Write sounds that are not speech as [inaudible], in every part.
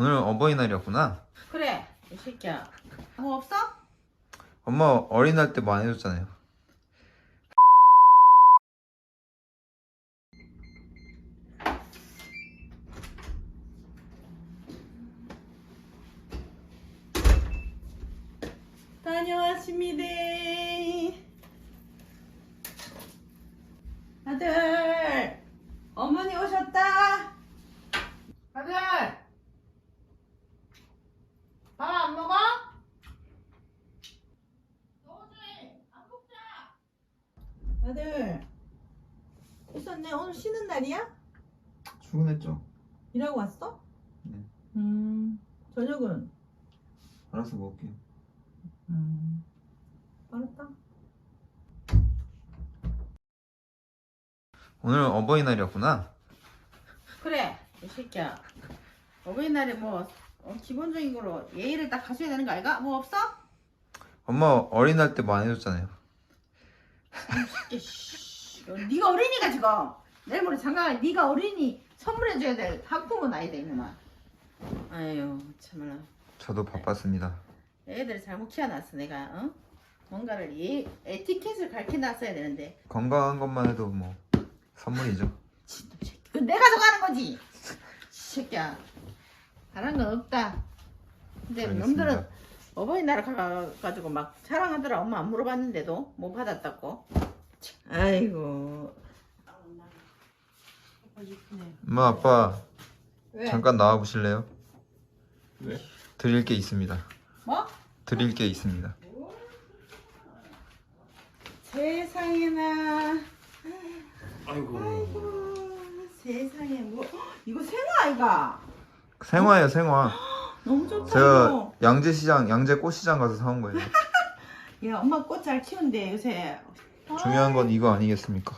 오늘 어버이날이었구나. 그래 이 새끼야 뭐 없어? 엄마 어린날 때뭐안 해줬잖아요. 다녀왔습니다 아들 어머니 오셨다 아들 밥 안 먹어? 도저히 안 먹자 아들 있었네 오늘 쉬는 날이야? 출근했죠. 일하고 왔어? 네. 음 저녁은? 알아서 먹을게요. 음 알았다 오늘 어버이날이었구나. 그래 이 새끼야 어버이날에 뭐 어, 기본적인 거로 예의를 딱 갖춰야 되는 거 알가? 뭐 없어? 엄마 어린날 때뭐안 해줬잖아요. 네가 어린이가 지금 내일 모레 장가갈 네가 어린이 선물해줘야 될 학부모는 아니다 이놈아 아유 참말로 저도 바빴습니다. 애들을 잘못 키워놨어 내가 어? 뭔가를 예, 에티켓을 가르쳐놨어야 되는데 건강한 것만 해도 뭐 선물이죠. 진짜 이 새끼 그건 내가 정하는 거지 이 새끼야 바란 건 없다 근데 알겠습니다. 놈들은 어버이날 가가지고 막 사랑하더라 엄마 안 물어봤는데도 못 받았다고 참, 아이고 엄마 아빠 왜? 잠깐 나와 보실래요? 왜? 드릴 게 있습니다. 뭐? 드릴 게 있습니다. 세상에나 아이고. 아이고 세상에 뭐 이거 생화 아이가 생화예요 생화. 너무 좋다 제가 이거. 양재시장 양재 꽃시장 가서 사온 거예요. [laughs] 야 엄마 꽃 잘 키운대 요새. 중요한 건 이거 아니겠습니까?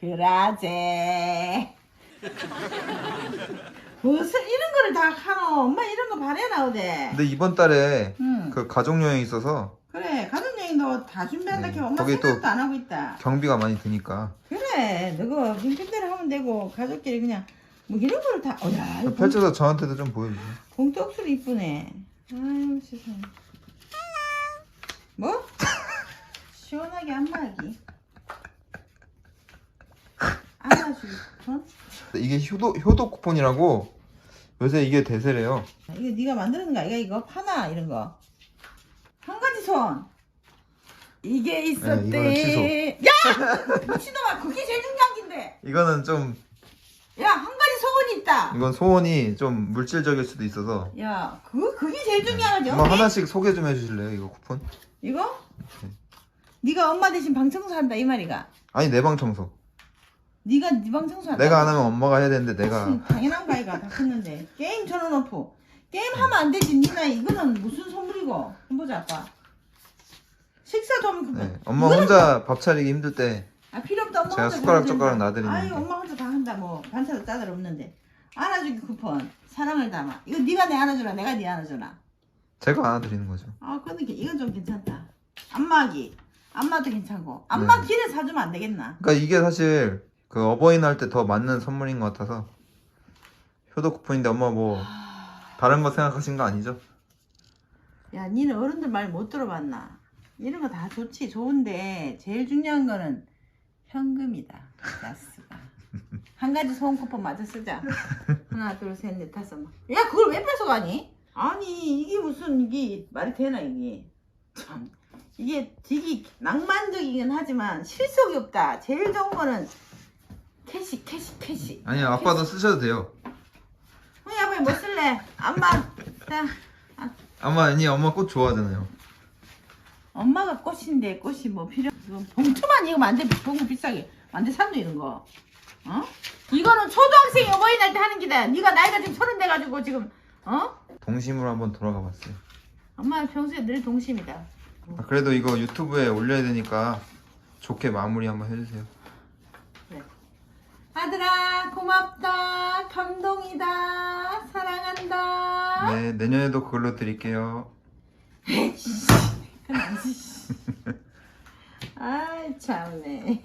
그라제. 무슨 이런 거를 다 하노? 엄마 이런 거 바래 나오대. 근데 이번 달에 응 그 가족 여행 있어서 그래 가족여행도 다 준비한다 네, 해 엄마 거기 생각도 또- 안 하고 있다. 경비가 많이 드니까. 그래 너거 빈틈대로 하면 되고 가족끼리 그냥 뭐 이런 거를 다 어야 이거 펼쳐서 저한테도 좀 보여주세요. 봉떡술 이쁘네 아유 세상에 뭐? [laughs] 시원하게 안마기 안아주고 어? 이게 효도 효도 쿠폰이라고 요새 이게 대세래요. 이거 네가 만드는 거 아이가 이거 파나 이런 거. 한 가지 손. 이게 있었대. 네, 이거는 야! 미친놈아 그게 제일 중요한 긴데. 이거는 좀 야 한 가지 소원이 있다. 이건 소원이 좀 물질적일 수도 있어서 야 그거 그게 제일 중요하지. 엄마? 하나씩 소개 좀 해주실래요 이거 쿠폰? 이거? 네. 네가 엄마 대신 방 청소한다 이 말이가. 아니 내 방 청소. 네가 네 방 청소한다. 내가 안 하면 엄마가 해야 되는데 내가 무슨 당연한 거 아이가 다 컸는데 게임 전원오프. 게임 하면 안 되지 니나 이거는 무슨 선물이고. 해보자 아빠. 식사 좀 그거. 네, 엄마 혼자 밥 차리기 힘들 때 아 필요 없다 엄마 제가 혼자 숟가락 다 젓가락 한다. 놔드리는데. 아유 엄마 한다 뭐 반찬도 따들 없는데 안아주기 쿠폰 사랑을 담아. 이거 네가 내 안아주라 내가 네 안아주라. 제가 안아드리는 거죠. 아 근데 이건 좀 괜찮다. 안마기. 안마도 괜찮고. 안마기를 사주면 안 되겠나? 그러니까 이게 사실 그 어버이날 때 더 맞는 선물인 것 같아서 효도 쿠폰인데 엄마 뭐 다른 거 생각하신 거 아니죠? 야 니는 어른들 말 못 들어봤나? 이런 거 다 좋지 좋은데 제일 중요한 거는 현금이다. [laughs] 야스가 한 가지 소원 쿠폰 마저 쓰자. 하나 둘 셋 넷 다섯 야 그걸 왜 뺏어가니? 아니 이게 무슨 이게 말이 되나 이게? 참. 이게 되게 낭만적이긴 하지만 실속이 없다. 제일 좋은 거는 캐시 캐시 캐시. 아니요 아빠도 쓰셔도 돼요. 우리 아버지 뭐 쓸래? 엄마. 자 아마 아니 엄마 꽃 좋아하잖아요. 엄마가 꽃인데 꽃이 뭐 필요? 봉투만 이거 만들 봉투 비싸게. 만들 산도 이런 거 어? 이거는 초등학생이 어버이날 때 하는 기다 네가 나이가 지금 서른 돼가지고 지금 어? 동심으로 한번 돌아가 봤어요. 엄마는 평소에 늘 동심이다 아, 그래도 이거 유튜브에 올려야 되니까 좋게 마무리 한번 해주세요. 아들아 고맙다 감동이다 사랑한다 네 내년에도 그걸로 드릴게요. [laughs] 아이 참네